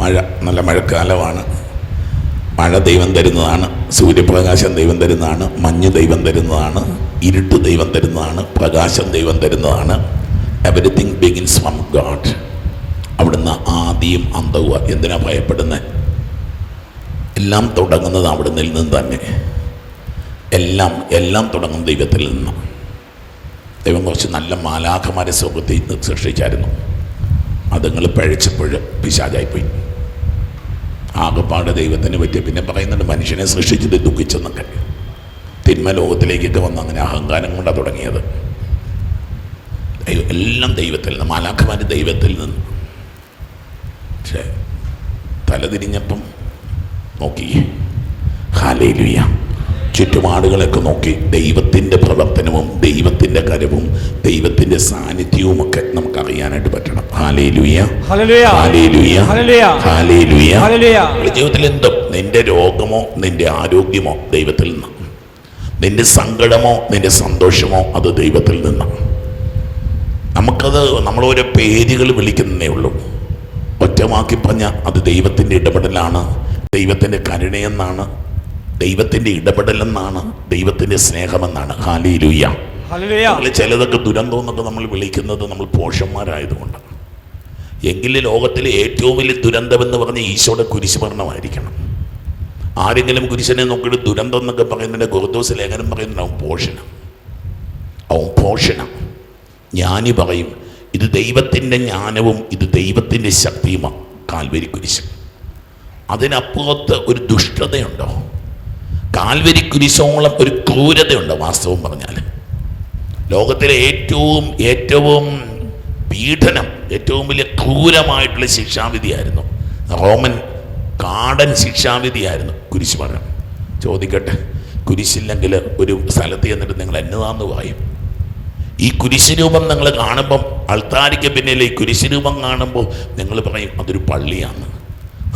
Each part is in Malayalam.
മഴ നല്ല മഴക്കാലമാണ്. മഴ ദൈവം തരുന്നതാണ്. സൂര്യപ്രകാശം ദൈവം തരുന്നതാണ്. മഞ്ഞ് ദൈവം തരുന്നതാണ്. ഇരുട്ട് ദൈവം തരുന്നതാണ്. പ്രകാശം ദൈവം തരുന്നതാണ്. എവറിത്തിങ് ബിഗിൻസ് ഫ്രം ഗാഡ് അവിടുന്ന് ആദ്യം അന്തവുക എന്തിനാ ഭയപ്പെടുന്നത് എല്ലാം തുടങ്ങുന്നത് അവിടുന്ന് നിന്ന് തന്നെ. എല്ലാം എല്ലാം തുടങ്ങുന്ന ദൈവത്തിൽ നിന്ന്. ദൈവം കുറച്ച് നല്ല മാലാഖമാരെ സുഖത്തിൽ സൃഷ്ടിച്ചായിരുന്നു. അതുങ്ങൾ പഴച്ചപ്പോൾ പിശാചായിപ്പോയി. ആകപ്പാട് ദൈവത്തിന് പറ്റിയ പിന്നെ പറയുന്നുണ്ട് മനുഷ്യനെ സൃഷ്ടിച്ചത് ദുഃഖിച്ചെന്നൊക്കെ. തിന്മ ലോകത്തിലേക്കൊക്കെ വന്ന് അങ്ങനെ അഹങ്കാരം കൊണ്ടാണ് തുടങ്ങിയത്. എല്ലാം ദൈവത്തിൽ നിന്ന് മാലാഖമാർ ദൈവത്തിൽ നിന്ന്. പക്ഷേ തലതിരിഞ്ഞപ്പം നോക്കി. ഹാലേലുയ. ചുറ്റുപാടുകളൊക്കെ നോക്കി ദൈവത്തിന്റെ പ്രവർത്തനവും ദൈവത്തിന്റെ കരവും ദൈവത്തിന്റെ സാന്നിധ്യവും ഒക്കെ നമുക്ക് അറിയാനായിട്ട് പറ്റണം ജീവിതത്തിൽ എന്തും നിന്റെ രോഗമോ നിന്റെ ആരോഗ്യമോ ദൈവത്തിൽ നിന്ന്. നിന്റെ സങ്കടമോ നിന്റെ സന്തോഷമോ അത് ദൈവത്തിൽ നിന്നാണ് നമുക്കത് നമ്മളോരോ പേരുകൾ വിളിക്കുന്നേ ഉള്ളൂ. ഒറ്റവാക്കി പറഞ്ഞ അത് ദൈവത്തിന്റെ ഇടപെടലാണ് ദൈവത്തിന്റെ കരുണയെന്നാണ് ദൈവത്തിന്റെ ഇടപെടലെന്നാണ് ദൈവത്തിന്റെ സ്നേഹമെന്നാണ്. ഹാലി ഹല്ലേലൂയ. നമ്മൾ ചിലതൊക്കെ ദുരന്തം എന്നൊക്കെ നമ്മൾ വിളിക്കുന്നത് നമ്മൾ പോഷന്മാരായതുകൊണ്ട് എങ്കിലും ലോകത്തിലെ ഏറ്റവും വലിയ ദുരന്തമെന്ന് പറഞ്ഞ ഈശോയുടെ കുരിശുമരണമായിരിക്കണം. ആരെങ്കിലും കുരിശനെ നോക്കിയിട്ട് ദുരന്തം എന്നൊക്കെ പറയുന്നതിന്റെ ഗുരുദോസ് ലേഖനം പറയുന്നുണ്ട് അവൻ പോഷണം അവൻ പോഷണം ജ്ഞാനി പറയും ഇത് ദൈവത്തിന്റെ ജ്ഞാനവും ഇത് ദൈവത്തിന്റെ ശക്തിയുമാണ് കാൽവരി കുരിശ്. അതിനപ്പുറത്ത് ഒരു ദുഷ്ടതയുണ്ടോ? കാൽവരി കുരിശോളം ഒരു ക്രൂരതയുണ്ട് വാസ്തവം പറഞ്ഞാൽ. ലോകത്തിലെ ഏറ്റവും ഏറ്റവും പീഡനം ഏറ്റവും വലിയ ക്രൂരമായിട്ടുള്ള ശിക്ഷാവിധിയായിരുന്നു. റോമൻ കാടൻ ശിക്ഷാവിധിയായിരുന്നു കുരിശ് മരണം ചോദിക്കട്ടെ കുരിശില്ലെങ്കിൽ ഒരു സ്ഥലത്ത് ചെന്നിട്ട് നിങ്ങൾ എന്നതാന്ന് പറയും ഈ കുരിശ് രൂപം നിങ്ങൾ കാണുമ്പം അൾത്താരിക്ക് പിന്നിൽ ഈ കുരിശ് രൂപം കാണുമ്പോൾ നിങ്ങൾ പറയും അതൊരു പള്ളിയാണ് ഹാലയിലുയ്യ ഹല്ലേലൂയ. ഹാലേലൂയ. ഹല്ലേലൂയ.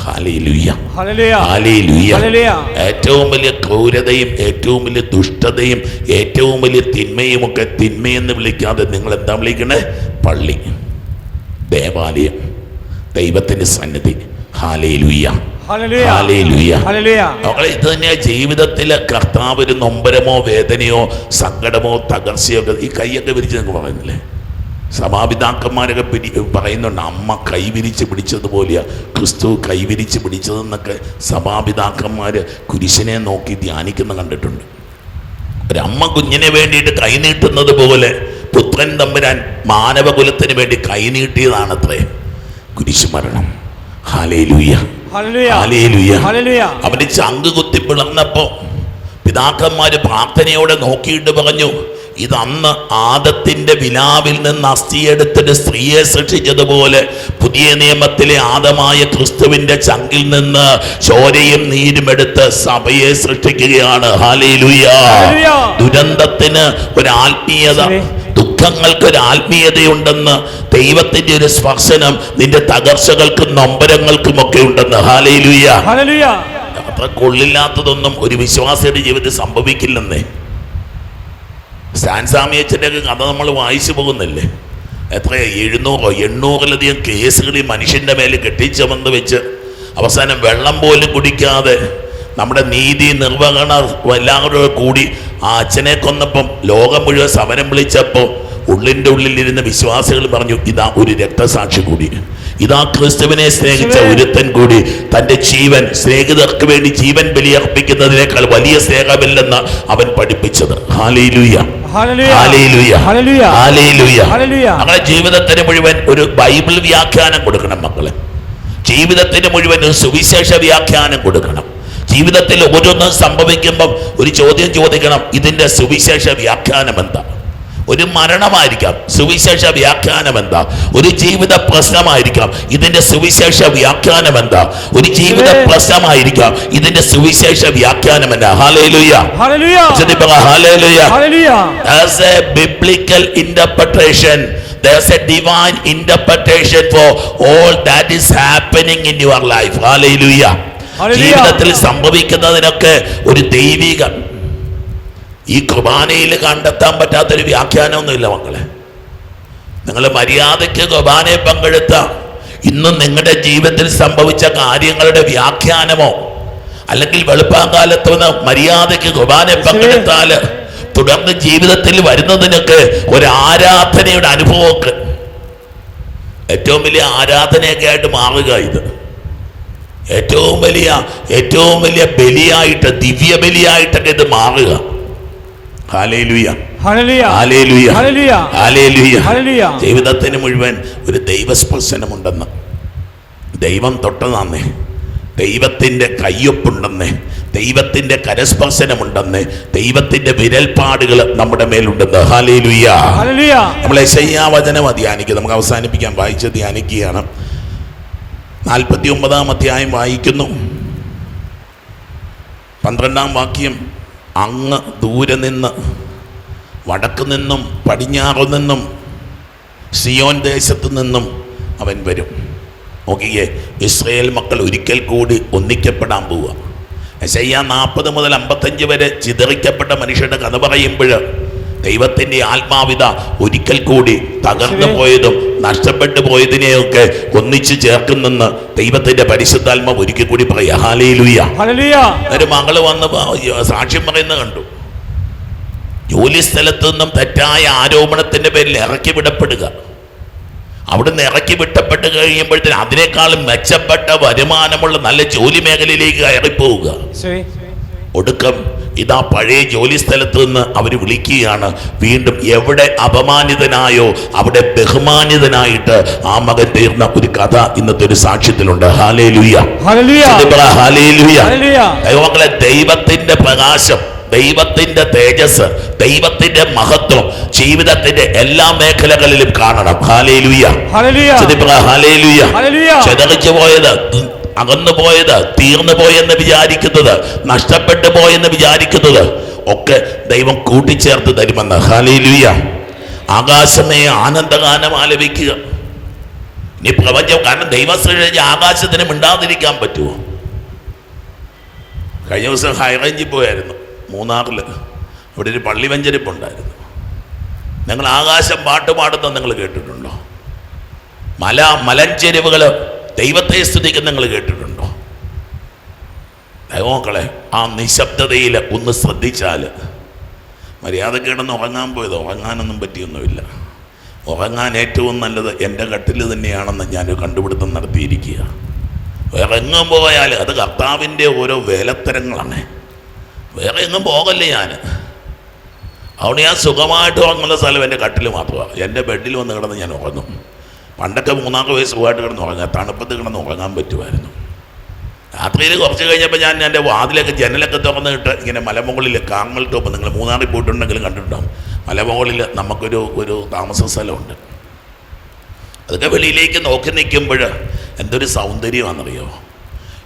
ഏറ്റവും വലിയ ക്രൂരതയും ഏറ്റവും വലിയ ദുഷ്ടതയും ഏറ്റവും വലിയ തിന്മയും ഒക്കെ തിന്മയെന്ന് വിളിക്കാതെ നിങ്ങൾ എന്താ വിളിക്കണേ? പള്ളി. ദേവാലയം. ദൈവത്തിന്റെ സന്നിധി. മക്കളെ ഇത് തന്നെയാ ജീവിതത്തിലെ കർത്താവ് ഒരു നൊമ്പരമോ വേദനയോ സങ്കടമോ തകർച്ചയോ ഈ കൈയൊക്കെ വിരിച്ച് നിങ്ങൾ പറയുന്നില്ലേ? സഭാപിതാക്കന്മാരൊക്കെ പിടി പറയുന്നുണ്ട് അമ്മ കൈവിരിച്ച് പിടിച്ചതുപോലെയാ ക്രിസ്തു കൈവിരിച്ച് പിടിച്ചതെന്നൊക്കെ സഭാപിതാക്കന്മാർ കുരിശിനെ നോക്കി ധ്യാനിക്കുന്ന കണ്ടിട്ടുണ്ട് ഒരമ്മ കുഞ്ഞിനെ വേണ്ടിയിട്ട് കൈനീട്ടുന്നത് പോലെ പുത്രൻ തമ്പുരാൻ മാനവകുലത്തിന് വേണ്ടി കൈനീട്ടിയതാണത്രേ കുരിശു മരണം ഹാലേലൂയ ഹല്ലേലൂയ. ഹാലേലൂയ. ഹല്ലേലൂയ. അവന്റെ ചങ്ക് കുത്തി പിളർന്നപ്പോ പിതാക്കന്മാര് പ്രാർത്ഥനയോടെ നോക്കിയിട്ട് പറഞ്ഞു ഇത് അന്ന് ആദത്തിന്റെ വിലാവിൽ നിന്ന് അസ്ഥിയെടുത്തിട്ട് സ്ത്രീയെ സൃഷ്ടിച്ചതുപോലെ പുതിയ നിയമത്തിലെ ആദമായ ക്രിസ്തുവിന്റെ ചങ്കിൽ നിന്ന് ചോരയും നീരും എടുത്ത് സഭയെ സൃഷ്ടിക്കുകയാണ്. ദുരന്തത്തിന് ഒരു ആത്മീയത ദുഃഖങ്ങൾക്ക് ഒരു ആത്മീയതയുണ്ടെന്ന് ദൈവത്തിന്റെ ഒരു സ്പർശനം നിന്റെ തകർച്ചകൾക്കും നൊമ്പരങ്ങൾക്കും ഒക്കെ ഉണ്ടെന്ന്. Hallelujah hallelujah. അത്ര കൊള്ളില്ലാത്തതൊന്നും ഒരു വിശ്വാസിയുടെ ജീവിതത്തിൽ സംഭവിക്കില്ലെന്നേ. ഒക്കെ കഥ നമ്മൾ വായിച്ചു പോകുന്നില്ലേ? എത്ര എഴുന്നൂറോ? എണ്ണൂറിലധികം കേസുകൾ ഈ മനുഷ്യന്റെ മേലെ കെട്ടിച്ചമന്ന് വെച്ച് അവസാനം വെള്ളം പോലും കുടിക്കാതെ നമ്മുടെ നീതി നിർവഹണ എല്ലാവരും കൂടി ആ അച്ഛനെ കൊന്നപ്പം ലോകം മുഴുവൻ സമരം വിളിച്ചപ്പോൾ ഉള്ളിന്റെ ഉള്ളിലിരുന്ന വിശ്വാസികൾ പറഞ്ഞു ഇതാ ഒരു രക്തസാക്ഷി കൂടി. ഇതാ ക്രിസ്തുവിനെ സ്നേഹിച്ച. ഒരുത്തൻ കൂടി. തന്റെ ജീവൻ സ്നേഹിതർക്ക് വേണ്ടി ജീവൻ ബലിയർപ്പിക്കുന്നതിനേക്കാൾ വലിയ സ്നേഹമില്ലെന്ന് അവൻ പഠിപ്പിച്ചത്. ഹാലയിലൂയ. നമ്മുടെ ജീവിതത്തിന് മുഴുവൻ ഒരു ബൈബിൾ വ്യാഖ്യാനം കൊടുക്കണം മക്കളെ. ജീവിതത്തിന് മുഴുവൻ ഒരു സുവിശേഷ വ്യാഖ്യാനം കൊടുക്കണം. ജീവിതത്തിൽ ഓരോന്നും സംഭവിക്കുമ്പം ഒരു ചോദ്യം ചോദിക്കണം ഇതിന്റെ സുവിശേഷ വ്യാഖ്യാനം എന്താ? ഒരു മരണമായിരിക്കാം സുവിശേഷ വ്യാഖ്യാനം എന്താ ഒരു ജീവിത പ്രശ്നമായിരിക്കാം ഇതിന്റെ സുവിശേഷ വ്യാഖ്യാനം എന്താ ഒരു ജീവിത പ്രശ്നമായിരിക്കാം ഇതിന്റെ സുവിശേഷ വ്യാഖ്യാനം എന്താ hallelujah. Hallelujah Hallelujah. There's a divine interpretation for all that is happening in your life. Hallelujah. ജീവിതത്തിൽ സംഭവിക്കുന്നതിനൊക്കെ ഒരു ദൈവിക ഈ കുർബാനയിൽ കണ്ടെത്താൻ പറ്റാത്തൊരു വ്യാഖ്യാനമൊന്നുമില്ല മക്കളെ. നിങ്ങൾ മര്യാദയ്ക്ക് കുർബാനയെ പങ്കെടുത്ത ഇന്നും നിങ്ങളുടെ ജീവിതത്തിൽ സംഭവിച്ച കാര്യങ്ങളുടെ വ്യാഖ്യാനമോ അല്ലെങ്കിൽ വെളുപ്പാങ്കാലത്ത് വന്ന് മര്യാദയ്ക്ക് കുർബാനയെ പങ്കെടുത്താൽ തുടർന്ന് ജീവിതത്തിൽ വരുന്നതിനൊക്കെ ഒരു ആരാധനയുടെ അനുഭവമൊക്കെ. ഏറ്റവും വലിയ ആരാധനയൊക്കെ ആയിട്ട് മാറുക ഇത്. ഏറ്റവും വലിയ ഏറ്റവും വലിയ ബലിയായിട്ട് ദിവ്യ ബലിയായിട്ടൊക്കെ ഇത് മാറുക hallelujah Hallelujah. Hallelujah Hallelujah. Hallelujah Hallelujah. ജീവിതത്തിന് മുഴുവൻ ഒരു ദൈവസ്പർശനമുണ്ടെന്ന്. ദൈവം തൊട്ടതാന്നേ. ദൈവത്തിന്റെ കയ്യൊപ്പുണ്ടെന്ന്. ദൈവത്തിന്റെ കരസ്പർശനമുണ്ടെന്ന്. ദൈവത്തിന്റെ വിരൽപ്പാടുകൾ നമ്മുടെ മേലുണ്ടെന്ന്. ഹാലേലുയ. Hallelujah. നമ്മൾ ശയ്യാവചനം ധ്യാനിക്കുക നമുക്ക് അവസാനിപ്പിക്കാൻ വായിച്ച് ധ്യാനിക്കുകയാണ്. നാൽപ്പത്തി ഒമ്പതാം അധ്യായം വായിക്കുന്നു. പന്ത്രണ്ടാം വാക്യം. അങ്ങ് ദൂരെ നിന്ന് വടക്കു നിന്നും പടിഞ്ഞാറു നിന്നും സിയോൻ ദേശത്തു നിന്നും അവൻ വരും. നോക്കിയേ ഇസ്രയേൽ മക്കൾ ഒരിക്കൽ കൂടി ഒന്നിക്കപ്പെടാൻ പോവുക. യശയ്യ നാൽപ്പത് മുതൽ അമ്പത്തഞ്ച് വരെ ചിതറിക്കപ്പെട്ട മനുഷ്യരുടെ കഥ പറയുമ്പോൾ ദൈവത്തിന്റെ ആത്മാവിത ഒരിക്കൽ കൂടി തകർന്നു പോയതും നഷ്ടപ്പെട്ടു പോയതിനെയൊക്കെ ഒന്നിച്ചു ചേർക്കുന്നെന്ന് ദൈവത്തിന്റെ പരിശുദ്ധാത്മ ഒരിക്കൽ കൂടി പറയാം. ഒരു മകൾ വന്ന് സാക്ഷ്യം പറയുന്നത് കണ്ടു. ജോലി സ്ഥലത്തു നിന്നും തെറ്റായ ആരോപണത്തിന്റെ പേരിൽ ഇറക്കി വിടപ്പെടുക. അവിടുന്ന് ഇറക്കി വിട്ടപ്പെട്ട് കഴിയുമ്പോഴത്തേന് അതിനേക്കാളും മെച്ചപ്പെട്ട വരുമാനമുള്ള നല്ല ജോലി മേഖലയിലേക്ക് കയറിപ്പോവുക? ഒടുക്കം ഇതാ പഴയ ജോലി സ്ഥലത്ത് നിന്ന് അവർ വിളിക്കുകയാണ്. വീണ്ടും എവിടെ അപമാനിതനായോ അവിടെ ബഹുമാനിതനായിട്ട് ആ മകൻ തീർന്ന ഒരു കഥ ഇന്നത്തെ ഒരു സാക്ഷ്യത്തിലുണ്ട്. ദൈവത്തിന്റെ പ്രകാശം ദൈവത്തിന്റെ തേജസ് ദൈവത്തിന്റെ മഹത്വം ജീവിതത്തിന്റെ എല്ലാ മേഖലകളിലും കാണണം. ഹാലേലുയ. ചെതറിച്ചു പോയത് അകന്നു പോയത് തീർന്നു പോയെന്ന് വിചാരിക്കുന്നത് നഷ്ടപ്പെട്ടു പോയെന്ന് വിചാരിക്കുന്നത് ഒക്കെ ദൈവം കൂട്ടിച്ചേർത്ത് തരുമെന്ന്. ഹാലേലുയ ആകാശമേ ആനന്ദഗാനം ആലപിക്കുക. ഇനി പ്രപഞ്ചം കാരണം ദൈവം സൃഷ്ടിച്ച ആകാശത്തിന് മിണ്ടാതിരിക്കാൻ പറ്റുമോ? കഴിഞ്ഞ ദിവസം ഹൈറേഞ്ചിൽ പോയായിരുന്നു മൂന്നാറിൽ. അവിടെ ഒരു പള്ളി വെഞ്ചരിപ്പുണ്ടായിരുന്നു നിങ്ങൾ ആകാശം പാട്ട് പാടുന്നത് നിങ്ങൾ കേട്ടിട്ടുണ്ടോ? മല മലഞ്ചെരിവുകൾ ദൈവത്തെ സ്തുതിക്കുന്ന നിങ്ങൾ കേട്ടിട്ടുണ്ടോ? ദൈവമക്കളെ ആ നിശബ്ദതയിൽ ഒന്ന് ശ്രദ്ധിച്ചാൽ മര്യാദ കേടന്ന് ഉറങ്ങാൻ പോയത്? ഉറങ്ങാനൊന്നും പറ്റിയൊന്നുമില്ല. ഉറങ്ങാൻ ഏറ്റവും നല്ലത് എന്റെ കട്ടിൽ തന്നെയാണെന്ന് ഞാൻ കണ്ടുപിടുത്തം നടത്തിയിരിക്കുക. വേറെ എങ്ങും പോയാൽ അത് കർത്താവിന്റെ ഓരോ വേലത്തരങ്ങളാണ്. വേറെ എങ്ങും പോകല്ലേ ഞാൻ അവിടെ ഞാൻ സുഖമായിട്ട് ഉറങ്ങുന്ന സ്ഥലം എന്റെ കട്ടിൽ മാത്രമാണ്. എന്റെ ബെഡിൽ വന്ന് കിടന്ന് ഞാൻ ഉറങ്ങും. പണ്ടൊക്കെ മൂന്നാമത്തെ വയസ്സ് പോയിട്ട് കിടന്ന് ഉറങ്ങാം. തണുപ്പത്ത് കിടന്ന് ഉറങ്ങാൻ പറ്റുമായിരുന്നു. രാത്രിയിൽ കുറച്ച് കഴിഞ്ഞപ്പോൾ ഞാൻ എന്റെ വാതിലൊക്കെ ജനലൊക്കെ തുറന്നിട്ട് ഇങ്ങനെ മലമുകളിൽ കാങ്ങൽ ടോപ്പ് നിങ്ങൾ മൂന്നാറിൽ പോയിട്ടുണ്ടെങ്കിലും കണ്ടിട്ടുണ്ടാവും. മലമുകളിൽ നമുക്കൊരു ഒരു താമസ സ്ഥലമുണ്ട്. അതൊക്കെ വെളിയിലേക്ക് നോക്കി നിൽക്കുമ്പോൾ എന്തൊരു സൗന്ദര്യമാണെന്നറിയോ?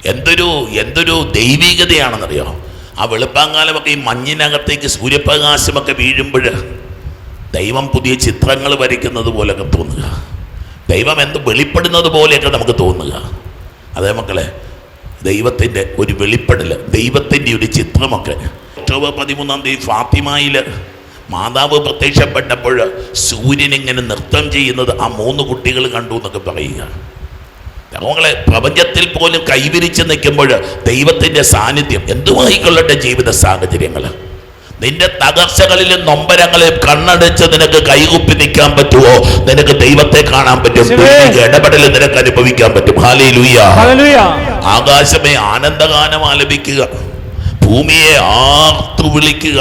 എന്തൊരു എന്തൊരു ദൈവികതയാണെന്നറിയോ? ആ വെളുപ്പാങ്കാലമൊക്കെ ഈ മഞ്ഞിനകത്തേക്ക് സൂര്യപ്രകാശമൊക്കെ വീഴുമ്പോൾ ദൈവം പുതിയ ചിത്രങ്ങൾ വരയ്ക്കുന്നത് പോലൊക്കെ തോന്നുക. ദൈവം എന്ത് വെളിപ്പെടുന്നത് പോലെയൊക്കെ നമുക്ക് തോന്നുക. അതേ മക്കളെ ദൈവത്തിന്റെ ഒരു വെളിപ്പെടൽ ദൈവത്തിന്റെ ഒരു ചിത്രമൊക്കെ. ഒക്ടോബർ പതിമൂന്നാം തീയതി ഫാത്തിമയിൽ മാതാവ് പ്രത്യക്ഷപ്പെട്ടപ്പോൾ സൂര്യൻ ഇങ്ങനെ നൃത്തം ചെയ്യുന്നത് ആ മൂന്ന് കുട്ടികൾ കണ്ടു എന്നൊക്കെ പറയുക. മകളെ പ്രപഞ്ചത്തിൽ പോലും കൈവിരിച്ച് നിൽക്കുമ്പോൾ ദൈവത്തിന്റെ സാന്നിധ്യം എന്തുമായിക്കൊള്ളട്ടെ ജീവിത സാഹചര്യങ്ങൾ നിന്റെ തകർച്ചകളിലും നൊമ്പരങ്ങളിലും കണ്ണടച്ച് നിനക്ക് കൈകുപ്പി നിൽക്കാൻ പറ്റുമോ നിനക്ക് ദൈവത്തെ കാണാൻ പറ്റും. ഇടപെടൽ നിനക്ക് അനുഭവിക്കാൻ പറ്റും. ഹാലേ ലൂയ ആകാശമേ ആനന്ദഗാനം ആലപിക്കുക. ഭൂമിയെ ആർത്തു വിളിക്കുക.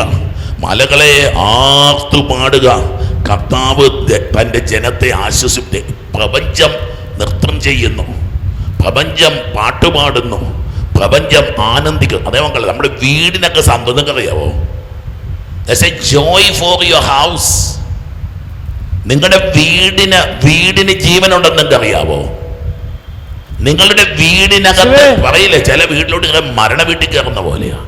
മലകളെ ആർത്തു പാടുക. കർത്താവ് തന്റെ തന്റെ ജനത്തെ ആശ്വസിപ്പിച്ച് പ്രപഞ്ചം നൃത്തം ചെയ്യുന്നു. പ്രപഞ്ചം പാട്ടുപാടുന്നു. പ്രപഞ്ചം ആനന്ദിക്കുന്നു. അതേ മക്കളെ നമ്മുടെ വീടിനൊക്കെ സംഭവം അറിയാവോ a joy for your house നിങ്ങളുടെ വീടിന് വീടിന് ജീവനുണ്ടെന്ന് നിങ്ങൾക്ക് അറിയാവോ? നിങ്ങളുടെ വീടിനകത്ത്. പറയില്ലേ ചില വീട്ടിലോട്ട് കയറി മരണ വീട്ടിൽ കയറുന്ന പോലെയാ.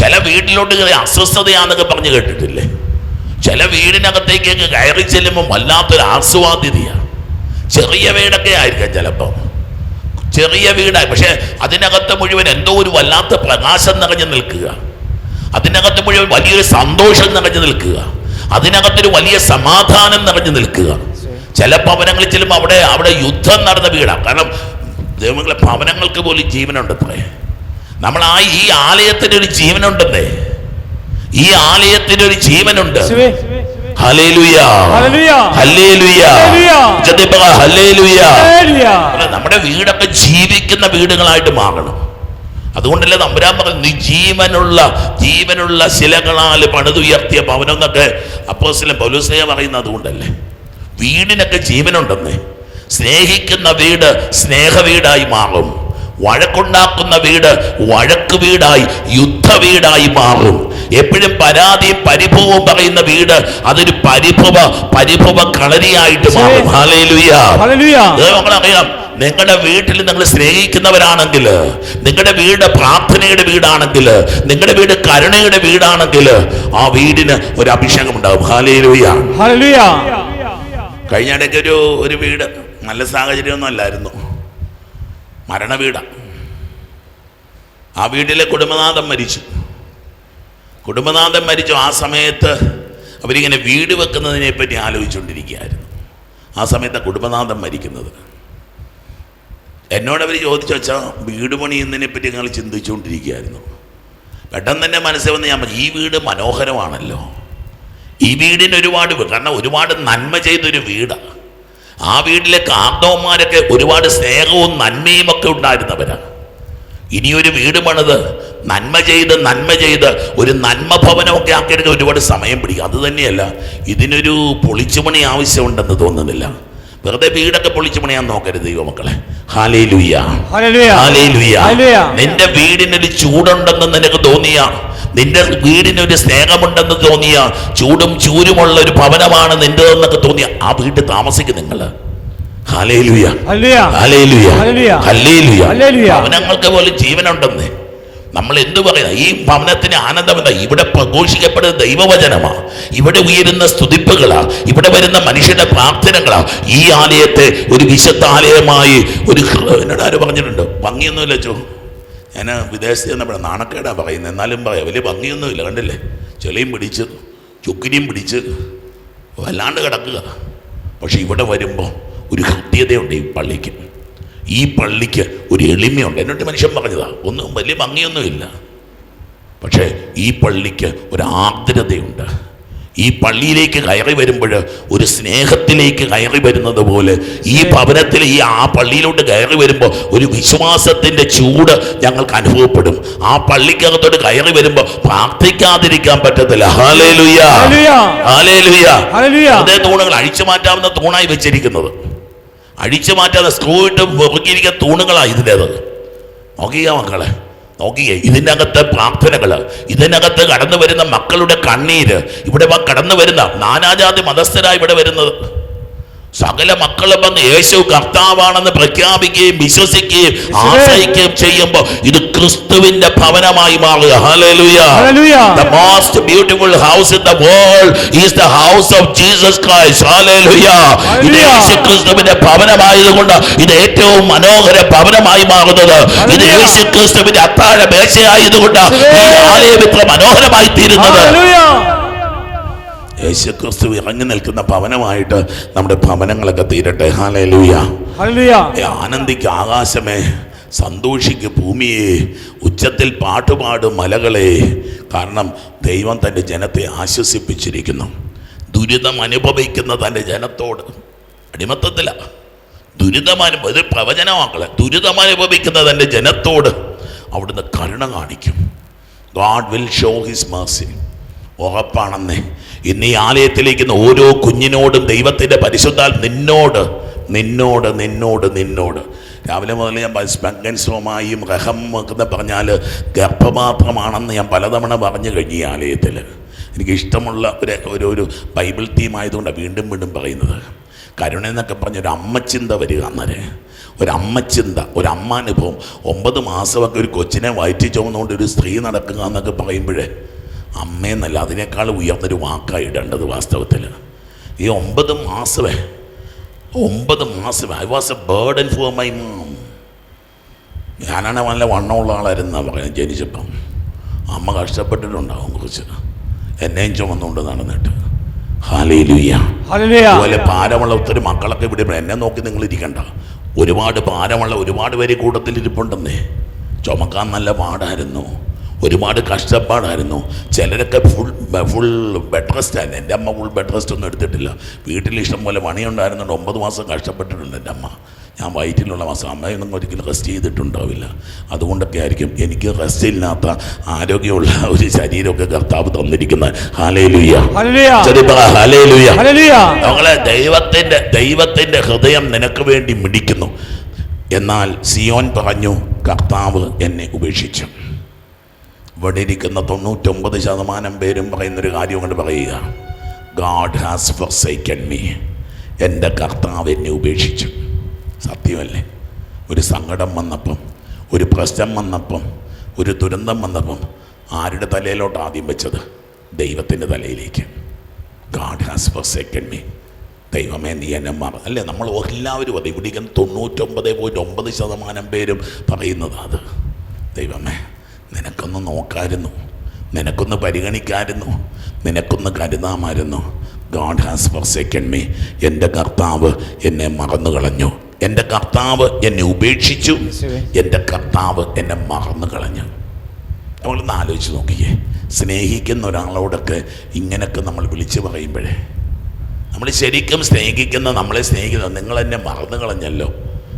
ചില വീട്ടിലോട്ട് കയറി അസ്വസ്ഥതയാന്നൊക്കെ പറഞ്ഞു കേട്ടിട്ടില്ലേ? ചില വീടിനകത്തേക്ക് കയറി ചെല്ലുമ്പോൾ വല്ലാത്തൊരു ആസ്വാദ്യതയാണ് ചെറിയ വീടൊക്കെ ആയിരിക്കാം ചിലപ്പം. ചെറിയ വീടായി പക്ഷെ അതിനകത്ത് മുഴുവൻ എന്തോ ഒരു വല്ലാത്ത പ്രകാശം നിറഞ്ഞു നിൽക്കുക. അതിനകത്ത് മുഴുവൻ വലിയൊരു സന്തോഷം നിറഞ്ഞു നിൽക്കുക. അതിനകത്തൊരു വലിയ സമാധാനം നിറഞ്ഞു നിൽക്കുക. ചില ഭവനങ്ങളിൽ ചെല്ലുമ്പോൾ അവിടെ അവിടെ യുദ്ധം നടന്ന വീടാണ് കാരണം ദൈവങ്ങളെ ഭവനങ്ങൾക്ക് പോലും ജീവനുണ്ടത്രേ നമ്മൾ ആ ഈ ആലയത്തിന് ഒരു ജീവനുണ്ടെന്നേ ഈ ആലയത്തിന് ഒരു ജീവനുണ്ട്. നമ്മുടെ വീടൊക്കെ ജീവിക്കുന്ന വീടുകളായിട്ട് മാറണം. അതുകൊണ്ടല്ലേ തമ്പുരാൻ പറഞ്ഞു ജീവനുള്ള ജീവനുള്ള ശിലകളാൽ പണിതുയർത്തിയ ഭവനം എന്നൊക്കെ അപ്പോസ്തലൻ പൗലോസ്ലയ പറയുന്നത് അതുകൊണ്ടല്ലേ? വീടിനൊക്കെ ജീവനുണ്ടെന്നേ. സ്നേഹിക്കുന്ന വീട് സ്നേഹ വീടായി മാറും. വഴക്കുണ്ടാക്കുന്ന വീട് വഴക്ക് വീടായി യുദ്ധ വീടായി മാറും. എപ്പോഴും പരാതി പരിഭവം പറയുന്ന വീട് അതൊരു പരിഭവ പരിഭവ കളരിയായിട്ട് മാറും. അറിയാം നിങ്ങളുടെ വീട്ടിൽ നിങ്ങൾ സ്നേഹിക്കുന്നവരാണെങ്കിൽ നിങ്ങളുടെ വീട് പ്രാർത്ഥനയുടെ വീടാണെങ്കിൽ നിങ്ങളുടെ വീട് കരുണയുടെ വീടാണെങ്കിൽ ആ വീടിന് ഒരു അഭിഷേകം ഉണ്ടാവും. കഴിഞ്ഞ ഇടയ്ക്ക് ഒരു ഒരു വീട് നല്ല സാഹചര്യമൊന്നും അല്ലായിരുന്നു. മരണ വീടാണ് ആ വീട്ടിലെ കുടുംബനാഥൻ മരിച്ചു. കുടുംബനാഥൻ മരിച്ചു. ആ സമയത്ത് അവരിങ്ങനെ വീട് വെക്കുന്നതിനെ പറ്റി ആലോചിച്ചുകൊണ്ടിരിക്കുകയായിരുന്നു ആ സമയത്ത് കുടുംബനാഥൻ മരിക്കുന്നത്. എന്നോടവർ ചോദിച്ചു വെച്ചാൽ വീട് പണിയുന്നതിനെ പറ്റി ഞങ്ങൾ ചിന്തിച്ചുകൊണ്ടിരിക്കുകയായിരുന്നു പെട്ടെന്ന് തന്നെ മനസ്സിൽ വന്ന് ഞാൻ ഈ വീട് മനോഹരമാണല്ലോ. ഈ വീടിന് ഒരുപാട് കാരണം ഒരുപാട് നന്മ ചെയ്തൊരു വീടാണ് ആ വീട്ടിലെ കാന്തവന്മാരൊക്കെ ഒരുപാട് സ്നേഹവും നന്മയും ഒക്കെ ഉണ്ടായിരുന്നവരാണ്. ഇനിയൊരു വീട് പണിത് നന്മ ചെയ്ത് നന്മ ചെയ്ത് ഒരു നന്മ ഭവനമൊക്കെ ആക്കിയെടുക്കാൻ ഒരുപാട് സമയം പിടിക്കും. അത് തന്നെയല്ല ഇതിനൊരു പൊളിച്ചുപണി ആവശ്യമുണ്ടെന്ന് തോന്നുന്നില്ല. വെറുതെ വീടൊക്കെ പൊളിച്ചു പണിയാൻ നോക്കരുത് ദൈവമക്കളെ. ഹാലേ ലുയ്യ. നിന്റെ വീടിനൊരു ചൂടുണ്ടെന്ന് നിനക്ക് തോന്നിയ നിന്റെ വീടിന് ഒരു സ്നേഹമുണ്ടെന്ന് തോന്നിയ ചൂടും ചൂരുമുള്ള ഒരു ഭവനമാണ് നിന്റെതെന്നൊക്കെ തോന്നിയ ആ വീട്ടിൽ താമസിക്കും നിങ്ങൾ. ഭവനങ്ങൾക്ക് പോലും ജീവനുണ്ടെന്ന്. നമ്മൾ എന്തു പറയുക ഈ ഭവനത്തിന് ആനന്ദമെന്താ ഇവിടെ പ്രഘോഷിക്കപ്പെടുന്ന ദൈവവചനമാ. ഇവിടെ ഉയരുന്ന സ്തുതിപ്പുകളാ. ഇവിടെ വരുന്ന മനുഷ്യരുടെ പ്രാർത്ഥനകളാ. ഈ ആലയത്തെ ഒരു വിശുദ്ധ ആലയമായി ഒരു എന്നോട് ആര് പറഞ്ഞിട്ടുണ്ട്? ഭംഗിയൊന്നുമില്ല ചോ ഞാൻ വിദേശത്ത് ചെന്നപ്പോൾ നാണക്കേടാ പറയുന്നത് എന്നാലും പറയാം. വലിയ ഭംഗിയൊന്നുമില്ല കണ്ടില്ലേ? ചെളിയും പിടിച്ച് ചുക്കിനിയും പിടിച്ച് വല്ലാണ്ട് കിടക്കുക. പക്ഷെ ഇവിടെ വരുമ്പോൾ ഒരു ഹൃദ്യതയുണ്ട് ഈ പള്ളിക്ക്. ഈ പള്ളിക്ക് ഒരു എളിമയുണ്ട്. എന്നിട്ട് മനുഷ്യൻ പറഞ്ഞതാ. ഒന്നും വലിയ ഭംഗിയൊന്നുമില്ല. പക്ഷേ ഈ പള്ളിക്ക് ഒരു ആർദ്രതയുണ്ട്. ഈ പള്ളിയിലേക്ക് കയറി വരുമ്പോൾ ഒരു സ്നേഹത്തിലേക്ക് കയറി വരുന്നത് പോലെ ഈ ഭവനത്തിൽ ഈ ആ പള്ളിയിലോട്ട് കയറി വരുമ്പോൾ ഒരു വിശ്വാസത്തിന്റെ ചൂട് ഞങ്ങൾക്ക് അനുഭവപ്പെടും. ആ പള്ളിക്കകത്തോട്ട് കയറി വരുമ്പോൾ പ്രാർത്ഥിക്കാതിരിക്കാൻ പറ്റത്തില്ല. അതേ തൂണുകൾ അഴിച്ചു മാറ്റാവുന്ന തൂണായി വെച്ചിരിക്കുന്നത്. അഴിച്ചു മാറ്റാതെ സ്ക്രൂ ഇട്ട് മുറുക്കിയിരിക്കുന്ന തൂണുകളാണ് ഇതിന്റെത്. നോക്കിയ മക്കളെ. നോക്കിയേ ഇതിനകത്ത് പ്രാർത്ഥനകൾ ഇതിനകത്ത് കടന്നു വരുന്ന മക്കളുടെ കണ്ണീര് ഇവിടെ കടന്നു വരുന്ന നാനാജാതി മതസ്ഥരായി ഇവിടെ വരുന്നത്. സകല മക്കളും വന്ന് യേശു കർത്താവാണെന്ന് പ്രഖ്യാപിക്കുകയും വിശ്വസിക്കുകയും ആശ്രയിക്കുകയും ചെയ്യുമ്പോൾ ഇത് ക്രിസ്തുവിന്റെ ഭവനമായി മാറുക. The most beautiful house in the world is the house of Jesus Christ. ഇത് Hallelujah. യേശു ക്രിസ്തുവിന്റെ ഭവനമായതുകൊണ്ട് ഇത് ഏറ്റവും മനോഹര ഭവനമായി മാറുന്നത് ഇത്. യേശു ക്രിസ്തുവിന്റെ അത്താഴ മേശയായതുകൊണ്ട് ഈ ആലയം ഇത്ര മനോഹരമായി തീരുന്നത് ഹല്ലേലൂയ. യേശു ക്രിസ്തു ഇറങ്ങി നിൽക്കുന്ന ഭവനമായിട്ട് നമ്മുടെ ഭവനങ്ങളൊക്കെ തീരട്ടെ. ഹാലൂയ. ആനന്ദിക്ക് ആകാശമേ സന്തോഷിക്ക് ഭൂമിയെ ഉച്ചത്തിൽ പാട്ടുപാടും മലകളെ. കാരണം ദൈവം തന്റെ ജനത്തെ ആശ്വസിപ്പിച്ചിരിക്കുന്നു. ദുരിതം അനുഭവിക്കുന്ന തന്റെ ജനത്തോട്. അടിമത്തത്തില. ദുരിതം ഒരു പ്രവചനമാക്കളെ ദുരിതം അനുഭവിക്കുന്ന തന്റെ ജനത്തോട് അവിടുന്ന് കരുണ കാണിക്കും. God will show his mercy. ഉറപ്പാണെന്നേ. ഇന്ന് ഈ ആലയത്തിലേക്ക് ഓരോ കുഞ്ഞിനോടും ദൈവത്തിന്റെ പരിശുദ്ധാൽ നിന്നോട് നിന്നോട് നിന്നോട് നിന്നോട്. രാവിലെ മുതൽ ഞാൻ സ്പെങ്കൻസുമായും റഹം എന്ന് പറഞ്ഞാൽ ഗർഭപാത്രമാണെന്ന് ഞാൻ പലതവണ പറഞ്ഞു കഴിഞ്ഞു ഈ ആലയത്തിൽ എനിക്ക് ഇഷ്ടമുള്ള ഒരു ഒരു ഒരു ബൈബിൾ തീം ആയതുകൊണ്ടാണ് വീണ്ടും വീണ്ടും പറയുന്നത്. കരുണ എന്നൊക്കെ പറഞ്ഞ ഒരു അമ്മച്ചിന്ത വരിക അന്നേരം. ഒരു അമ്മച്ചിന്ത ഒരു അമ്മാനുഭവം ഒമ്പത് മാസമൊക്കെ ഒരു കൊച്ചിനെ വയറ്റി ചുമന്നുകൊണ്ട് ഒരു സ്ത്രീ നടക്കുക എന്നൊക്കെ പറയുമ്പോഴേ അമ്മയെന്നല്ല അതിനേക്കാൾ ഉയർന്നൊരു വാക്കായി ഇടേണ്ടത് വാസ്തവത്തിൽ. ഈ ഒമ്പത് മാസമേ ഒമ്പത് മാസം I was a burden for my mom ഞാനാണ് നല്ല വണ്ണമുള്ള ആളായിരുന്നാണ് പറയുന്നത് ജനിച്ചപ്പം. അമ്മ കഷ്ടപ്പെട്ടിട്ടുണ്ടാവും കുറച്ച്. എന്നെയും ചുമന്നുകൊണ്ട് നടന്നിട്ട്. അതുപോലെ ഭാരമുള്ള ഒത്തിരി മക്കളൊക്കെ ഇവിടെ എന്നെ നോക്കി നിങ്ങൾ ഇരിക്കണ്ട. ഒരുപാട് ഭാരമുള്ള ഒരുപാട് പേര് കൂട്ടത്തിൽ ഇരിപ്പുണ്ടെന്നേ ചുമക്കാൻ നല്ല പാടായിരുന്നു. ഒരുപാട് കഷ്ടപ്പാടായിരുന്നു. ചിലരൊക്കെ ഫുൾ ഫുൾ ബെഡ് റെസ്റ്റ് ആയിരുന്നു. എന്റെ അമ്മ ഫുൾ ബെഡ് റെസ്റ്റ് ഒന്നും എടുത്തിട്ടില്ല. വീട്ടിൽ ഇഷ്ടം പോലെ പണിയുണ്ടായിരുന്നുണ്ട്. ഒമ്പത് മാസം കഷ്ടപ്പെട്ടിട്ടുണ്ട് എന്റെ അമ്മ. ഞാൻ വയറ്റിലുള്ള മാസം അമ്മയൊന്നും ഒരിക്കലും റെസ്റ്റ് ചെയ്തിട്ടുണ്ടാവില്ല. അതുകൊണ്ടൊക്കെ ആയിരിക്കും എനിക്ക് റെസ്റ്റ് ഇല്ലാത്ത ആരോഗ്യമുള്ള ഒരു ശരീരമൊക്കെ കർത്താവ് തന്നിരിക്കുന്നത്. നമ്മളെ ദൈവത്തിന്റെ ദൈവത്തിന്റെ ഹൃദയം നിനക്ക് വേണ്ടി മിടിക്കുന്നു. എന്നാൽ സിയോൻ പറഞ്ഞു കർത്താവ് എന്നെ ഉപേക്ഷിച്ചു. ഇവിടെ ഇരിക്കുന്ന തൊണ്ണൂറ്റൊമ്പത് ശതമാനം പേരും പറയുന്നൊരു കാര്യം കൊണ്ട് പറയുക. ഗാഡ് ഹാസ് ഫർസൈക്കൻ മീ എന്റെ കർത്താവ് എന്നെ ഉപേക്ഷിച്ചു. സത്യമല്ലേ? ഒരു സങ്കടം വന്നപ്പം ഒരു പ്രശ്നം വന്നപ്പം ഒരു ദുരന്തം വന്നപ്പം ആരുടെ തലയിലോട്ട് ആദ്യം വെച്ചത്? ദൈവത്തിന്റെ തലയിലേക്ക്. ഗാഡ് ഹാസ് ഫർസേക്കൻ മീ ദൈവമേ നീ എന്നെ മറ അല്ലേ? നമ്മൾ എല്ലാവരും അത് ഇവിടെ തൊണ്ണൂറ്റൊമ്പത് പോയിട്ട് ഒമ്പത് ശതമാനം പേരും പറയുന്നത് അത്. ദൈവമേ നിനക്കൊന്ന് നോക്കായിരുന്നു. നിനക്കൊന്ന് പരിഗണിക്കായിരുന്നു. നിനക്കൊന്ന് കരുതാമായിരുന്നു. ഗാഡ് ഹാസ് ഫർസേക്കൻ മീ എന്റെ കർത്താവ് എന്നെ മറന്നു കളഞ്ഞു എന്റെ കർത്താവ് എന്നെ ഉപേക്ഷിച്ചു. എന്റെ കർത്താവ് എന്നെ മറന്നു കളഞ്ഞു നമ്മളൊന്ന് ആലോചിച്ച് നോക്കിയേ. സ്നേഹിക്കുന്ന ഒരാളോടൊക്കെ ഇങ്ങനെയൊക്കെ നമ്മൾ വിളിച്ചു പറയുമ്പോഴേ നമ്മൾ ശരിക്കും സ്നേഹിക്കുന്ന നമ്മളെ സ്നേഹിക്കുന്ന നിങ്ങൾ എന്നെ മറന്നു കളഞ്ഞല്ലോ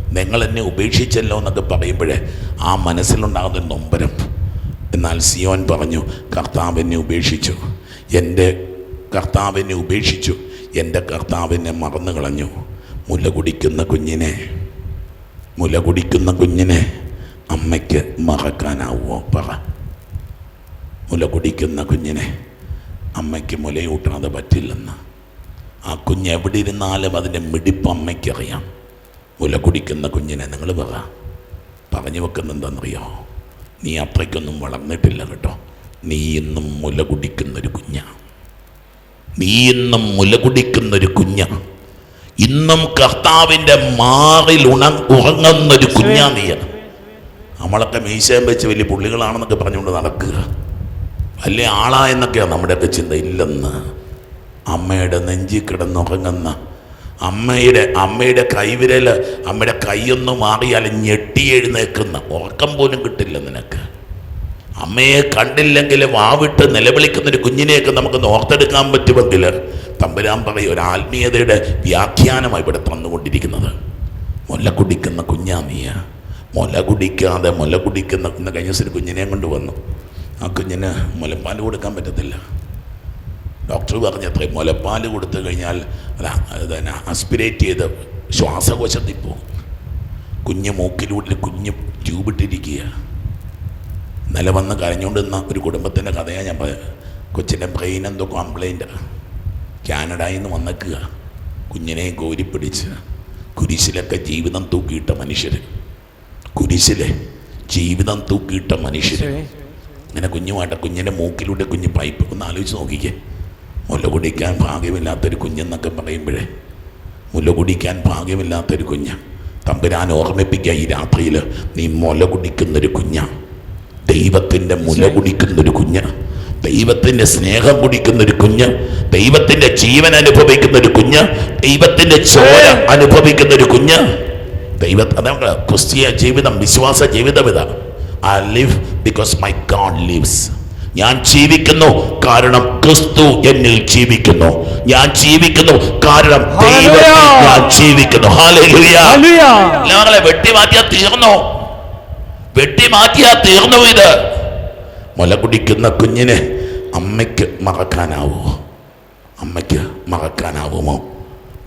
നിങ്ങൾ എന്നെ ഉപേക്ഷിച്ചല്ലോ എന്നൊക്കെ പറയുമ്പോഴേ ആ മനസ്സിലുണ്ടാകുന്ന നൊമ്പരം. എന്നാൽ സിയോൻ പറഞ്ഞു കർത്താവിനെ ഉപേക്ഷിച്ചു. എന്റെ കർത്താവിനെ ഉപേക്ഷിച്ചു. എന്റെ കർത്താവിനെ മറന്നു കളഞ്ഞു. മുല കുടിക്കുന്ന കുഞ്ഞിനെ മുല കുടിക്കുന്ന കുഞ്ഞിനെ അമ്മയ്ക്ക് മറക്കാനാവുമോ? പറ. മുല കുടിക്കുന്ന കുഞ്ഞിനെ അമ്മയ്ക്ക് മുലയൂട്ടാതെ പറ്റില്ലെന്ന്. ആ കുഞ്ഞ് എവിടെ ഇരുന്നാലും അതിന്റെ മിടിപ്പ് അമ്മയ്ക്കറിയാം. മുല കുടിക്കുന്ന കുഞ്ഞിനെ നിങ്ങൾ പറ. പറഞ്ഞു വെക്കുന്നെന്താണെന്നറിയോ നീ അത്രയ്ക്കൊന്നും വളർന്നിട്ടില്ല കേട്ടോ. നീ ഇന്നും മുല കുടിക്കുന്നൊരു കുഞ്ഞാ. നീ ഇന്നും മുല കുടിക്കുന്നൊരു കുഞ്ഞാ. ഇന്നും കർത്താവിന്റെ മാറിൽ ഉണ ഉറങ്ങുന്നൊരു കുഞ്ഞാ നീ. നമ്മളൊക്കെ മീശയം വെച്ച് വലിയ പുള്ളികളാണെന്നൊക്കെ പറഞ്ഞുകൊണ്ട് നടക്കുക. വലിയ ആളാ എന്നൊക്കെയാണ് നമ്മുടെയൊക്കെ ചിന്ത. ഇല്ലെന്ന്. അമ്മയുടെ നെഞ്ചിൽ കിടന്നുറങ്ങുന്ന അമ്മയുടെ അമ്മയുടെ കൈവിരൽ അമ്മയുടെ കൈയൊന്ന് മാറിയാൽ ഞെട്ടി എഴുന്നേക്കുന്ന ഉറക്കം പോലും കിട്ടില്ല നിനക്ക്. അമ്മയെ കണ്ടില്ലെങ്കിൽ വാവിട്ട് നിലവിളിക്കുന്ന ഒരു കുഞ്ഞിനെയൊക്കെ നമുക്ക് ഓർത്തെടുക്കാൻ പറ്റുമെങ്കിൽ തമ്പുരാൻ പറയും ഒരു ആത്മീയതയുടെ വ്യാഖ്യാനമായി ഇവിടെ തന്നുകൊണ്ടിരിക്കുന്നത്. മുല കുടിക്കുന്ന കുഞ്ഞാ നീയ. മുല കുടിക്കാതെ മുല കുടിക്കുന്ന കഴിഞ്ഞ ദിവസം ഒരു കുഞ്ഞിനെ കൊണ്ട് വന്നു. ആ കുഞ്ഞിന് മുലപ്പാൽ കൊടുക്കാൻ പറ്റത്തില്ല. ഡോക്ടർ പറഞ്ഞ അത്രയും മുലപ്പാൽ കൊടുത്തു കഴിഞ്ഞാൽ അല്ല അത് തന്നെ അസ്പിരേറ്റ് ചെയ്ത് ശ്വാസകോശത്തിൽ പോകും കുഞ്ഞ് മൂക്കിലൂടെ കുഞ്ഞ് ട്യൂബിട്ടിരിക്കുക. ഇന്നലെ വന്ന് കരഞ്ഞുകൊണ്ട് നിന്ന ഒരു കുടുംബത്തിന്റെ കഥയാണ് ഞാൻ പറയാം കൊച്ചിന്റെ ബ്രെയിൻ എന്തോ കംപ്ലൈന്റ് കാനഡയിൽ നിന്ന് വന്നേക്കുക. കുഞ്ഞിനെ കോരിപ്പിടിച്ച് കുരിശിലൊക്കെ ജീവിതം തൂക്കിയിട്ട മനുഷ്യർ കുരിശിലെ ജീവിതം തൂക്കിയിട്ട മനുഷ്യർ ഇങ്ങനെ കുഞ്ഞുമായിട്ട് കുഞ്ഞിന്റെ മൂക്കിലൂടെ കുഞ്ഞ് പൈപ്പ് ഒന്ന് ആലോചിച്ച് നോക്കിക്കേ. മുല കുടിക്കാൻ ഭാഗ്യമില്ലാത്തൊരു കുഞ്ഞെന്നൊക്കെ പറയുമ്പോഴേ. മുല കുടിക്കാൻ ഭാഗ്യമില്ലാത്തൊരു കുഞ്ഞ്. തമ്പുരാൻ ഓർമ്മിപ്പിക്കുക ഈ രാത്രിയിൽ നീ മുല കുടിക്കുന്നൊരു കുഞ്ഞ. ദൈവത്തിന്റെ മുല കുടിക്കുന്നൊരു കുഞ്ഞ്. ദൈവത്തിന്റെ സ്നേഹം കുടിക്കുന്നൊരു കുഞ്ഞ്. ദൈവത്തിന്റെ ജീവൻ അനുഭവിക്കുന്ന ഒരു കുഞ്ഞ്. ദൈവത്തിന്റെ ചോര അനുഭവിക്കുന്ന ഒരു കുഞ്ഞ്. ദൈവ ക്രിസ്തീയ ജീവിതം വിശ്വാസ ജീവിതം ഇതാണ് I live because my God lives ഞാൻ ജീവിക്കുന്നു കാരണം ക്രിസ്തു എന്നിൽ ജീവിക്കുന്നു. ഞാൻ ജീവിക്കുന്നു കാരണം ദൈവം. ഞാൻ ജീവിക്കുന്നു. ഞങ്ങളെ വെട്ടി മാറ്റിയാ തീർന്നു? വെട്ടി മാറ്റിയാ തീർന്നു ഇത്? മുല കുടിക്കുന്ന കുഞ്ഞിനെ അമ്മയ്ക്ക് മറക്കാനാവുമോ അമ്മയ്ക്ക് മറക്കാനാവുമോ?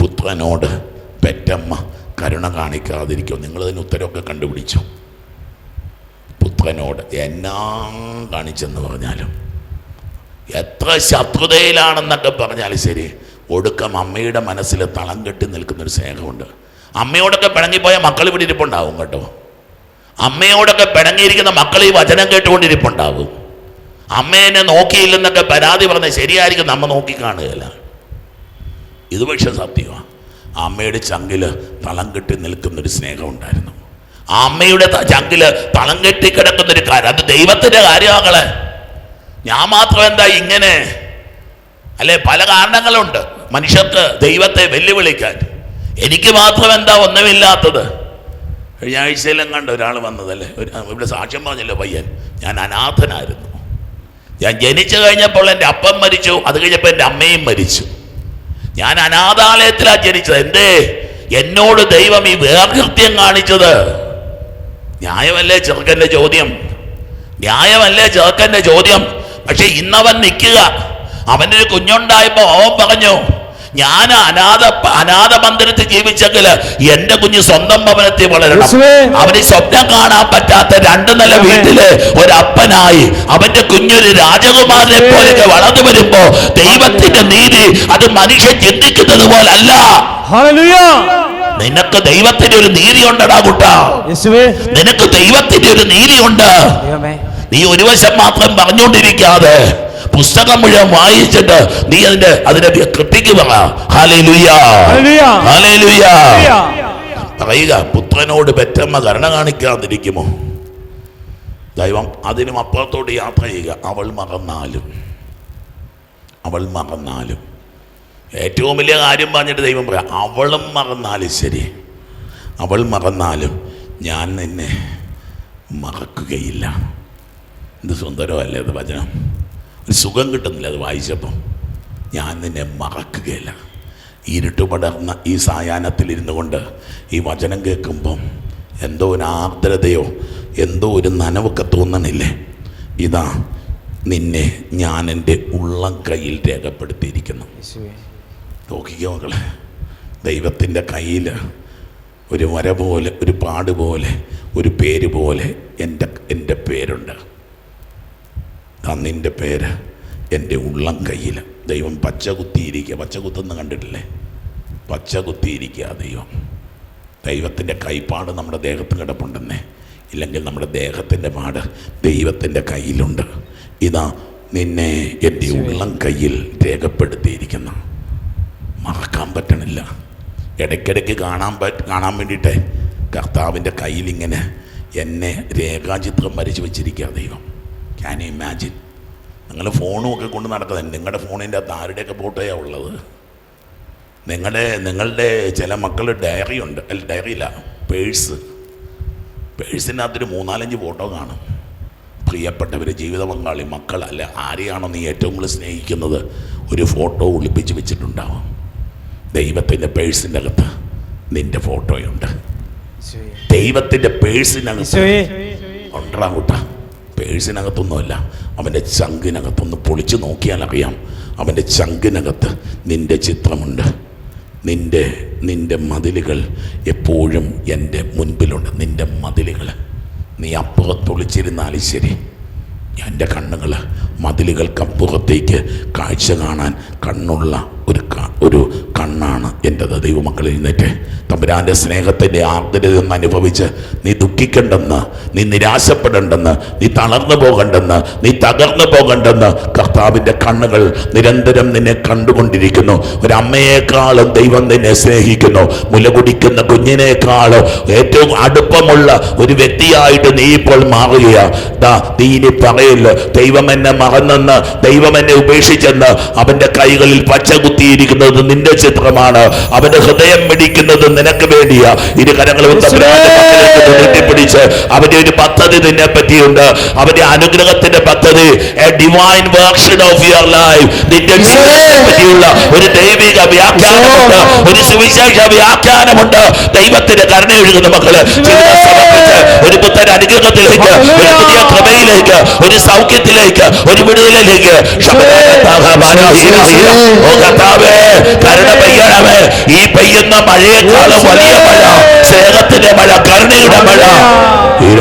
പുത്രനോട് പെറ്റമ്മ കരുണ കാണിക്കാതിരിക്കും? നിങ്ങളതിന് ഉത്തരവൊക്കെ കണ്ടുപിടിച്ചു? പുത്രനോട് എന്നാ കാണിച്ചെന്ന് പറഞ്ഞാലും എത്ര ശത്രുതയിലാണെന്നൊക്കെ പറഞ്ഞാലും ശരി ഒടുക്കം അമ്മയുടെ മനസ്സിൽ തളം കെട്ടി നിൽക്കുന്നൊരു സ്നേഹമുണ്ട്. അമ്മയോടൊക്കെ പിണങ്ങിപ്പോയ മക്കൾ ഇവിടെ ഇരിപ്പുണ്ടാവും കേട്ടോ. അമ്മയോടൊക്കെ പിണങ്ങിയിരിക്കുന്ന മക്കൾ ഈ വചനം കേട്ടുകൊണ്ടിരിപ്പുണ്ടാവും. അമ്മേനെ നോക്കിയില്ലെന്നൊക്കെ പരാതി പറഞ്ഞ ശരിയായിരിക്കും നമ്മ നോക്കി കാണുകയില്ല. ഇത് പക്ഷെ സത്യമാണ് അമ്മയുടെ ചങ്കിൽ തളം കെട്ടി നിൽക്കുന്നൊരു സ്നേഹം ഉണ്ടായിരുന്നു ആ അമ്മയുടെ ചങ്കിൽ തളം കെട്ടി കിടക്കുന്നൊരു കാര്യം. അത് ദൈവത്തിന്റെ കാര്യമാകളെ ഞാൻ മാത്രം എന്താ ഇങ്ങനെ? അല്ലെ പല കാരണങ്ങളുണ്ട്. മനുഷ്യർക്ക് ദൈവത്തെ വെല്ലുവിളിക്കാൻ. എനിക്ക് മാത്രം എന്താ ഒന്നുമില്ലാത്തത്? കഴിഞ്ഞ ആഴ്ചയിലും കണ്ട ഒരാൾ വന്നതല്ലേ? ഒരു ഇവിടെ സാക്ഷ്യം പറഞ്ഞല്ലോ പയ്യൻ. ഞാൻ അനാഥനായിരുന്നു. ഞാൻ ജനിച്ചു കഴിഞ്ഞപ്പോൾ എന്റെ അപ്പം മരിച്ചു. അത് കഴിഞ്ഞപ്പോൾ എന്റെ അമ്മയും മരിച്ചു. ഞാൻ അനാഥാലയത്തിലാണ് ജനിച്ചത്. എന്തേ? എന്നോട് ദൈവം ഈ വേർകൃത്യം കാണിച്ചത്. ന്യായമല്ലേ ചെറുക്കന്റെ ചോദ്യം? ന്യായമല്ലേ ചെറുക്കന്റെ ചോദ്യം? പക്ഷെ ഇന്നവൻ നിൽക്കുക. അവന്റെ ഒരു കുഞ്ഞുണ്ടായപ്പോൾ അവൻ പറഞ്ഞു ഞാൻ അനാഥ അനാഥ മന്ദിരത്തിൽ ജീവിച്ചെങ്കിൽ എന്റെ കുഞ്ഞ് സ്വന്തം ഭവനത്തിൽ വളരണം. അവന് സ്വപ്നം കാണാൻ പറ്റാത്ത രണ്ട് നില വീട്ടിൽ ഒരപ്പനായി അവന്റെ കുഞ്ഞൊരു രാജകുമാരനെ പോലെ വളർന്നു വരുമ്പോ ദൈവത്തിന്റെ നീതി അത് മനുഷ്യൻ ചിന്തിക്കുന്നത് പോലല്ല നിനക്ക് ദൈവത്തിന്റെ ഒരു നീതി ഉണ്ടടാ കുട്ട. നിനക്ക് ദൈവത്തിന്റെ ഒരു നീതി ഉണ്ട്. നീ ഒരു വശം മാത്രം പറഞ്ഞുകൊണ്ടിരിക്കാതെ പുസ്തകം മുഴുവൻ വായിച്ചിട്ട് നീ അതിന്റെ അതിനെ കൃത്യക്ക് പറയുക പുത്രനോട് പെറ്റമ്മ കരുണ കാണിക്കാതിരിക്കുമോ? ദൈവം അതിനും അപ്പുറത്തോട്ട് യാത്ര ചെയ്യുക. അവൾ മറന്നാലും. അവൾ മറന്നാലും. ഏറ്റവും വലിയ കാര്യം പറഞ്ഞിട്ട് ദൈവം പറയാം അവളും മറന്നാലും ശരി. അവൾ മറന്നാലും ഞാൻ നിന്നെ മറക്കുകയില്ല. എന്ത് സുന്ദരമല്ലേ അത് വചനം. ഒരു സുഖം കിട്ടുന്നില്ല അത് വായിച്ചപ്പം. ഞാൻ നിന്നെ മറക്കുകയില്ല. ഇരുട്ട് പടർന്ന ഈ സായാഹ്നത്തിലിരുന്നു കൊണ്ട് ഈ വചനം കേൾക്കുമ്പം എന്തോ ഒരു ആർദ്രതയോ എന്തോ ഒരു നനവൊക്കെ തോന്നണില്ലേ? ഇതാ നിന്നെ ഞാൻ എന്റെ ഉള്ളം കയ്യിൽ രേഖപ്പെടുത്തിയിരിക്കുന്നു. നോക്കിക്കോ മക്കളെ. ദൈവത്തിന്റെ കയ്യിൽ ഒരു വര പോലെ ഒരു പാട് പോലെ ഒരു പേര് പോലെ എന്റെ എന്റെ പേരുണ്ട്. അന്നിന്റെ നിന്റെ പേര് എന്റെ ഉള്ളം കയ്യിൽ. ദൈവം പച്ച കുത്തിയിരിക്കുക. പച്ച കുത്തുന്ന കണ്ടിട്ടില്ലേ? പച്ച കുത്തിയിരിക്കുക ദൈവം. ദൈവത്തിന്റെ കൈപ്പാട് നമ്മുടെ ദേഹത്ത് കിടപ്പുണ്ടെന്നേ. ഇല്ലെങ്കിൽ നമ്മുടെ ദേഹത്തിന്റെ പാട് ദൈവത്തിന്റെ കയ്യിലുണ്ട്. ഇതാ നിന്നെ എന്റെ ഉള്ളം കയ്യിൽ രേഖപ്പെടുത്തിയിരിക്കുന്നു. മറക്കാൻ പറ്റണില്ല. ഇടയ്ക്കിടയ്ക്ക് കാണാൻ പറ്റ കാണാൻ വേണ്ടിയിട്ട് കർത്താവിന്റെ കയ്യിലിങ്ങനെ എന്നെ രേഖാചിത്രം വരച്ച് വെച്ചിരിക്കുക ദൈവം. ക്യാൻ ഇമാജിൻ നിങ്ങൾ ഫോണും ഒക്കെ കൊണ്ട് നടക്കുന്നത് നിങ്ങളുടെ ഫോണിന്റെ അകത്ത് ആരുടെയൊക്കെ ഫോട്ടോയാണ് ഉള്ളത്? നിങ്ങളുടെ നിങ്ങളുടെ ചില മക്കൾ ഡയറി ഉണ്ട്. അല്ല ഡയറി ഇല്ല. പേഴ്സ് അകത്തൊരു മൂന്നാലഞ്ച് ഫോട്ടോ കാണും. പ്രിയപ്പെട്ടവർ ജീവിത പങ്കാളി അല്ല ആരെയാണോ നീ ഏറ്റവും കൂടുതൽ സ്നേഹിക്കുന്നത്? ഒരു ഫോട്ടോ ഒളിപ്പിച്ച് വെച്ചിട്ടുണ്ടാവും. ദൈവത്തിന്റെ പേഴ്സിന്റെ അകത്ത് നിന്റെ ഫോട്ടോയുണ്ട്. ദൈവത്തിന്റെ പേഴ്സിനകത്ത്. ഉണ്ടാ കൂട്ട പേഴ്സിനകത്തൊന്നുമല്ല അവന്റെ ചങ്കിനകത്തൊന്ന് പൊളിച്ചു നോക്കിയാൽ അറിയാം അവന്റെ ചങ്കിനകത്ത് നിന്റെ ചിത്രമുണ്ട്. നിന്റെ നിന്റെ മതിലുകൾ എപ്പോഴും എന്റെ മുൻപിലുണ്ട്. നിന്റെ മതിലുകൾ. നീ അപ്പുറത്തൊളിച്ചിരുന്നാലും ശരി. എന്റെ കണ്ണുകൾ മതിലുകൾക്കപ്പുറത്തേക്ക് കാഴ്ച കാണാൻ കണ്ണുള്ള ഒരു ഒരു കണ്ണാണ് എന്റെത്. ദൈവമക്കളിൽ എഴുന്നേറ്റ്. തമ്പുരാന്റെ സ്നേഹത്തിന്റെ ആർദ്രതയൊന്ന് അനുഭവിച്ച് നീ ദുഃഖിക്കണ്ടെന്ന് നീ നിരാശപ്പെടേണ്ടെന്ന് നീ തളർന്നു പോകണ്ടെന്ന് നീ തകർന്നു പോകണ്ടെന്ന് കർത്താവിന്റെ കണ്ണുകൾ നിരന്തരം നിന്നെ കണ്ടുകൊണ്ടിരിക്കുന്നു. ഒരമ്മയെക്കാളും ദൈവം നിന്നെ സ്നേഹിക്കുന്നു. മുല കുടിക്കുന്ന കുഞ്ഞിനേക്കാളും ഏറ്റവും അടുപ്പമുള്ള ഒരു വ്യക്തിയായിട്ട് നീ ഇപ്പോൾ മാറുകയാ. നീ ഇനി പറയില്ല ദൈവം എന്നെ മറന്നെന്ന് ദൈവം എന്നെ ഉപേക്ഷിച്ചെന്ന് അവന്റെ കൈകളിൽ പച്ച കുത്തിയിരിക്കുന്നത് നിന്റെ ചിത്രമാണ്. അവന്റെ ഹൃദയം മിടിക്കുന്നത് നിനക്ക് വേണ്ടിയാ. ഇരു പക്കലേക്ക് നീട്ടിപ്പിടിച്ച് അവന്റെ ഒരു പദ്ധതി നിന്നെ പറ്റിയുണ്ട്. അവന്റെ അനുഗ്രഹത്തിന്റെ പദ്ധതി a divine version of your life നിന്റെ പറ്റിയുള്ള ഒരു ദൈവിക വ്യാഖ്യാനമുണ്ട്. ഒരു സുവിശേഷ വ്യാഖ്യാനമുണ്ട്. ദൈവത്തിന്റെ കരുണ എഴുതുന്ന മക്കൾ. ഒരു പുത്തൻ അനുഗ്രഹത്തിലേക്ക് ഒരു പുതിയ കൃപയിലേക്ക് ഒരു സൗഖ്യത്തിലേക്ക് ഒരു വിടുതലിലേക്ക്. ഓ കർത്താവേ കരുണ പെയ്യണമേ. ഈ പെയ്യുന്ന മഴയെക്കാളും വലിയ മഴ. സ്നേഹത്തിന്റെ മഴ കരുണയുടെ മഴ. ഹീര